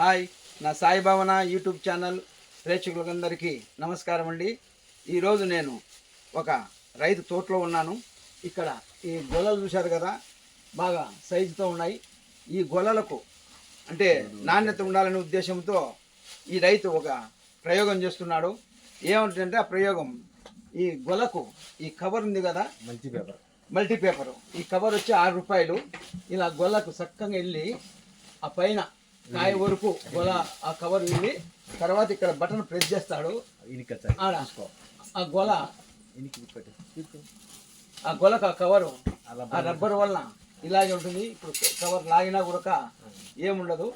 Hi నా సాయి భావన YouTube channel ప్రేక్షకులందరికీ నమస్కారం అండి ఈరోజు నేను ఒక రైతు తోటలో ఉన్నాను. ఇక్కడ ఈ గొలలు చూశారు కదా బాగా సైజుతో ఉన్నాయి. ఈ గొలలకు అంటే నాణ్యత ఉండాలనే ఉద్దేశంతో ఈ రైతు ఒక ప్రయోగం చేస్తున్నాడు. ఏమిటంటే ఆ ప్రయోగం ఈ గొలకు ఈ కవర్ ఉంది కదా మంచి పేపర్ మల్టీ పేపర్ ఈ కవర్ వచ్చి ఆరు రూపాయలు. ఇలా గొల్లకు చక్కగా వెళ్ళి ఆ పైన కాయ వరకు గొల ఆ కవర్ వెళ్ళి తర్వాత ఇక్కడ బటన్ ప్రెస్ చేస్తాడు. ఆడ. ఆ గొల. ఇనికి పెట్టు ఆ గొలకు ఆ కవరు. ఆ రబ్బర్ వలన ఇలాగే ఉంటుంది. ఇప్పుడు కవర్ లాగినా కూడా ఏముండదు.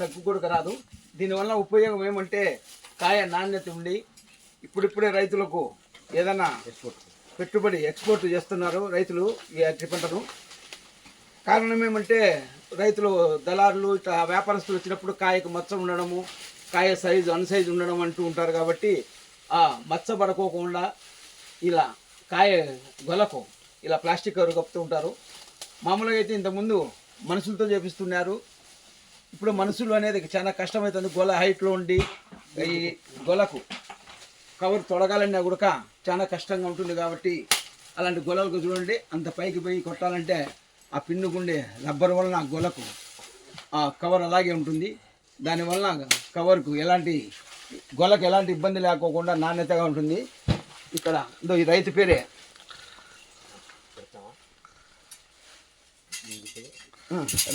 తగ్గు కూడా రాదు దీనివల్ల ఉపయోగం ఏమంటే కాయ నాణ్యత ఉండి ఇప్పుడిప్పుడే రైతులకు ఏదైనా ఎక్స్పోర్ట్. పెట్టుబడి ఎక్స్పోర్ట్ చేస్తున్నారు రైతులు ఈ అరటి పంటను కారణం ఏమంటే రైతులు దళారులు ఇట్లా వ్యాపారస్తులు వచ్చినప్పుడు కాయకు మచ్చ ఉండడము కాయ సైజు అన్ సైజు ఉండడం అంటూ ఉంటారు కాబట్టి ఆ మచ్చ పడుకోకుండా ఇలా కాయ గొలకు ఇలా ప్లాస్టిక్ కవర్ కప్పుతూ ఉంటారు. మామూలుగా అయితే ఇంతకుముందు మనుషులతో చేపిస్తున్నారు. ఇప్పుడు మనుషులు అనేది చాలా కష్టమవుతుంది. గొల హైట్లో ఉండి ఈ గొలకు కవర్ తొడగాలన్నా కూడా చాలా కష్టంగా ఉంటుంది కాబట్టి అలాంటి గొలలకు చూడండి అంత పైకి పోయి కొట్టాలంటే ఆ పిన్నుకుండే రబ్బర్ వలన గొలకు ఆ కవర్ అలాగే ఉంటుంది. దానివల్ల కవర్కు ఎలాంటి గొలకు ఎలాంటి ఇబ్బంది లేకోకుండా నాణ్యతగా ఉంటుంది. ఇక్కడ ఇదో ఈ రైతు పేరే.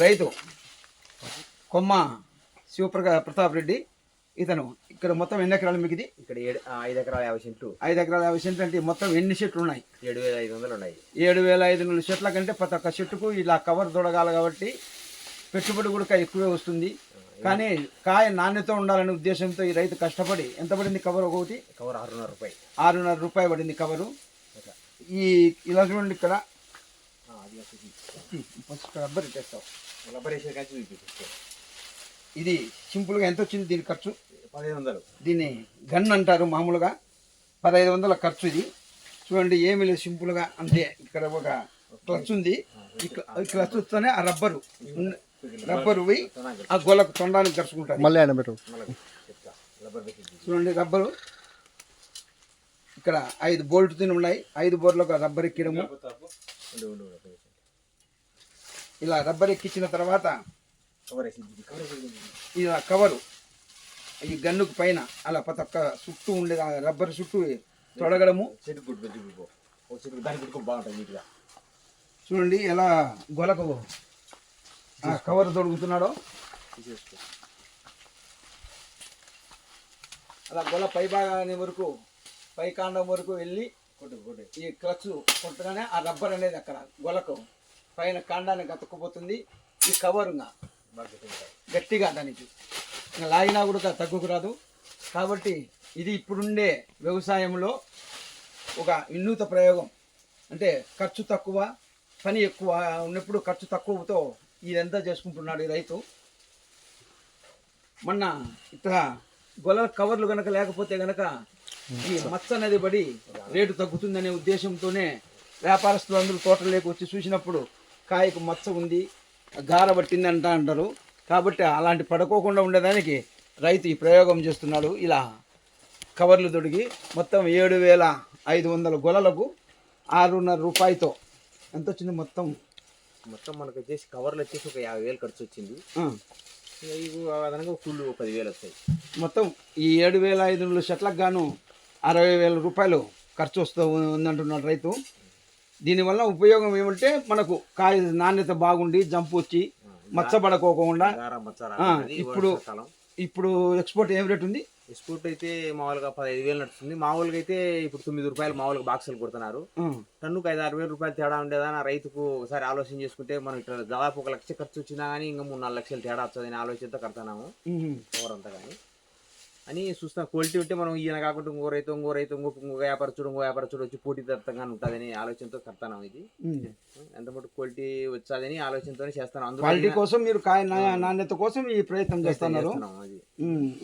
రైతు కొమ్మ శివప్రకా ప్రతాప్ రెడ్డి. ఇతను ఇక్కడ మొత్తం ఎన్ని ఎకరాలు మీకు ఇది? ఇక్కడ ఏడు ఐదు ఎకరాల యాభై సెంట్లు. ఐదు ఎకరాల యాభై సెంట్లు అంటే మొత్తం ఎన్ని చెట్లు ఉన్నాయి? ఏడు వేల ఐదు వందలు ఉన్నాయి. ఏడు వేల ఐదు వందల చెట్ల కంటే ప్రతి ఒక్క చెట్టుకు ఇలా కవర్ తొడగాలి కాబట్టి పెట్టుబడి కూడా ఎక్కువే వస్తుంది. కానీ కాయ నాణ్యత ఉండాలనే ఉద్దేశంతో ఈ రైతు కష్టపడి ఎంత పడింది కవర్ ఒకటి? కవర్ ఆరున్నర రూపాయి. ఆరున్నర రూపాయి పడింది కవరు. ఈ ఇలా చూడండి ఇక్కడ. ఫస్ట్ రబ్బర్ ఇట్టేస్తావు రబ్బర్ వేసే కాచి చూపించు. ఇది సింపుల్గా ఎంత వచ్చింది దీని ఖర్చు? పదిహేను వందలు. దీన్ని గన్ అంటారు మామూలుగా. పదహైదు వందల ఖర్చు ఇది. చూడండి ఏమీ లేదు సింపుల్గా. అంతే ఇక్కడ ఒక క్లచ్ ఉంది. ఈ వస్తేనే ఆ రబ్బరు. రబ్బరు పోయి ఆ గొలకు తొండానికి కరుచుకుంటారు మళ్ళీ ఆయన పెట్టు. చూడండి రబ్బరు. ఇక్కడ ఐదు బోల్ట్ తిని ఉన్నాయి. ఐదు బోర్లకు రబ్బర్ ఎక్కడము. ఇలా రబ్బర్ ఎక్కించిన తర్వాత ఇది కవర్ ఇది. కవరు. ఈ గన్నుకు పైన అలా ప్రతి ఒక్క చుట్టూ ఉండే ఆ రబ్బర్ చుట్టూ తొడగడము. చెట్టు గుడ్డు పెట్టి చెట్టు దాని గుడ్డుకో బాగుంటుంది నీట్గా చూడండి ఎలా గొలకు ఆ కవర్ తొడుగుతున్నాడో. అలా గొల పై భాగాన్ని వరకు పై కాండం వరకు వెళ్ళి కొట్టు కొట్టు ఈ క్లచ్ కొట్టగానే ఆ రబ్బర్ అనేది అక్కడ గొలకు పైన కాండాన్ని గతుక్కుపోతుంది ఈ కవరుగా ఇంకా గట్టిగా దానికి. లాగినా కూడా తగ్గుకు రాదు కాబట్టి ఇది ఇప్పుడుండే వ్యవసాయంలో ఒక వినూత ప్రయోగం. అంటే ఖర్చు తక్కువ పని ఎక్కువ ఉన్నప్పుడు ఖర్చు తక్కువతో ఇదంతా చేసుకుంటున్నాడు ఈ రైతు. మొన్న ఇట్లా గొల కవర్లు కనుక లేకపోతే కనుక ఈ మచ్చ అనేది పడి రేటు తగ్గుతుందనే ఉద్దేశంతోనే వ్యాపారస్తులు అందరూ తోటలోకి వచ్చి చూసినప్పుడు కాయకు మచ్చ ఉంది గార పట్టింది అంట అంటారు. కాబట్టి అలాంటి పడుకోకుండా ఉండేదానికి రైతు ఈ ప్రయోగం చేస్తున్నాడు. ఇలా కవర్లు తొడిగి మొత్తం ఏడు వేల ఐదు వందల గొలలకు ఆరున్నర రూపాయితో ఎంత వచ్చింది మొత్తం? మొత్తం మనకు వచ్చేసి కవర్లు వచ్చేసి ఒక యాభై వేలు ఖర్చు వచ్చింది. అదనంగా ఫుల్ పదివేలు వస్తాయి. మొత్తం ఈ ఏడు వేల ఐదు వందల చెట్లకు గాను అరవై వేల రూపాయలు ఖర్చు వస్తూ ఉందంటున్నాడు రైతు. దీనివల్ల ఉపయోగం ఏమంటే మనకు కాయ నాణ్యత బాగుండి జంపు వచ్చి మచ్చబడకోకుండా. ఇప్పుడు- ఇప్పుడు ఎక్స్పోర్ట్ ఏం రేట్ ఉంది? ఎక్స్పోర్ట్ అయితే మామూలుగా పదహైదు వేలు నడుస్తుంది. మామూలుగా అయితే ఇప్పుడు తొమ్మిది రూపాయలు మామూలుగా బాక్సులు కొడుతున్నారు. టన్నుకు ఐదు ఆరు వేల రూపాయలు తేడా ఉండేదని రైతుకు ఒకసారి ఆలోచన చేసుకుంటే మనం ఇక్కడ దాదాపు ఒక లక్ష ఖర్చు వచ్చినా కానీ ఇంకా మూడు నాలుగు లక్షలు తేడా వస్తుందని ఆలోచనతో కడతాము అంతా కానీ అని చూస్తాం క్వాలిటీ ఉంటే మనం ఈయన కాకుండా ఇంకో రైతు ఇంకో రైతు ఇంకో ఇంకో వ్యాపారచుడు ఇంకో వ్యాపారచుడు వచ్చి పోటీతత్వంగా ఉంటుందని ఆలోచనతో కడతాను ఇది. ఎంత మటుకు క్వాలిటీ వచ్చాదని ఆలోచనతోనే చేస్తాను. క్వాలిటీ కోసం మీరు నాణ్యత కోసం ఈ ప్రయత్నం చేస్తున్నారు.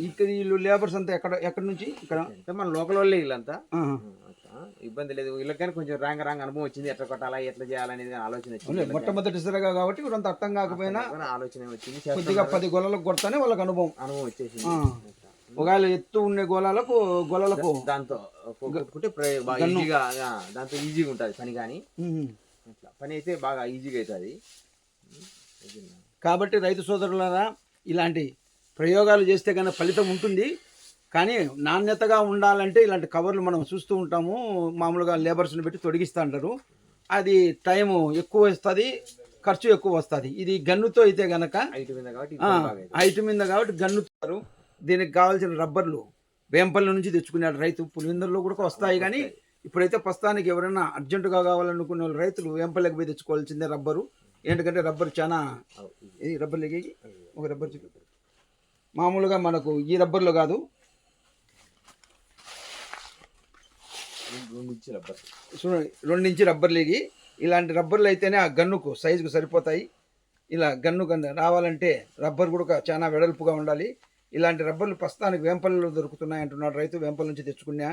ఇక్కడ వీళ్ళు లేబర్స్ అంతా ఎక్కడ ఎక్కడి నుంచి? ఇక్కడ? మన లోకల్ వాళ్ళే వీళ్ళంతా. ఇబ్బంది లేదు. వీళ్ళకి కానీ కొంచెం రాంగ రాంగ అనుభవం వచ్చింది. ఎట్లా కొట్టాలా ఎట్లా చేయాలనేది ఆలోచన వచ్చింది మొట్టమొదటిసారిగా కాబట్టి కొంత అర్థం కాకపోయినా ఆలోచన వచ్చింది. కొద్దిగా. పది గొల్లలకు కొడతానే వాళ్ళకి అనుభవం. అనుభవం వచ్చేసింది. ఒకవేళ ఎత్తు ఉండే గోళాలకు గొల్లలకు దాంతో కొట్టుకుంటే బాగా. ఈజీగా దాంతో ఈజీగా ఉంటుంది పని కానీ. పని అయితే బాగా ఈజీగా అవుతుంది. కాబట్టి రైతు సోదరులారా ఇలాంటి ప్రయోగాలు చేస్తే కనుక ఫలితం ఉంటుంది. కానీ నాణ్యతగా ఉండాలంటే ఇలాంటి కవర్లు మనం చూస్తూ ఉంటాము. మామూలుగా లేబర్స్ని పెట్టి తొడిగిస్తూ అంటారు. అది టైము ఎక్కువ వస్తుంది ఖర్చు ఎక్కువ వస్తుంది. ఇది గన్నుతో అయితే గనక. హైట్ మీద కాబట్టి గన్నుతారు దీనికి కావాల్సిన రబ్బర్లు వేంపల్లి నుంచి తెచ్చుకున్నాడు రైతు. పులివెందుల్లో కూడా వస్తాయి కానీ ఇప్పుడైతే ప్రస్తుతానికి ఎవరైనా అర్జెంటుగా కావాలనుకునే వాళ్ళు రైతులు వేంపల్లికి పోయి తెచ్చుకోవాల్సిందే రబ్బరు. ఏంటంటే రబ్బర్ చాలా ఇది. రబ్బర్ లెగి ఒక రబ్బర్ మామూలుగా మనకు ఈ రబ్బర్లో కాదు. రెండు- రెండు ఇంచుల రబ్బర్. చూడండి రెండు ఇంచి రబ్బర్ లేగి ఇలాంటి రబ్బర్లు అయితేనే ఆ గన్నుకు సైజుకు సరిపోతాయి. ఇలా గన్ను గన్ను రావాలంటే రబ్బర్ కూడా చాలా వెడల్పుగా ఉండాలి. ఇలాంటి రబ్బర్లు ప్రస్తుతానికి వేంపల్లిలో దొరుకుతున్నాయి అంటున్నాడు రైతు వేంపల్లి నుంచి తెచ్చుకున్నా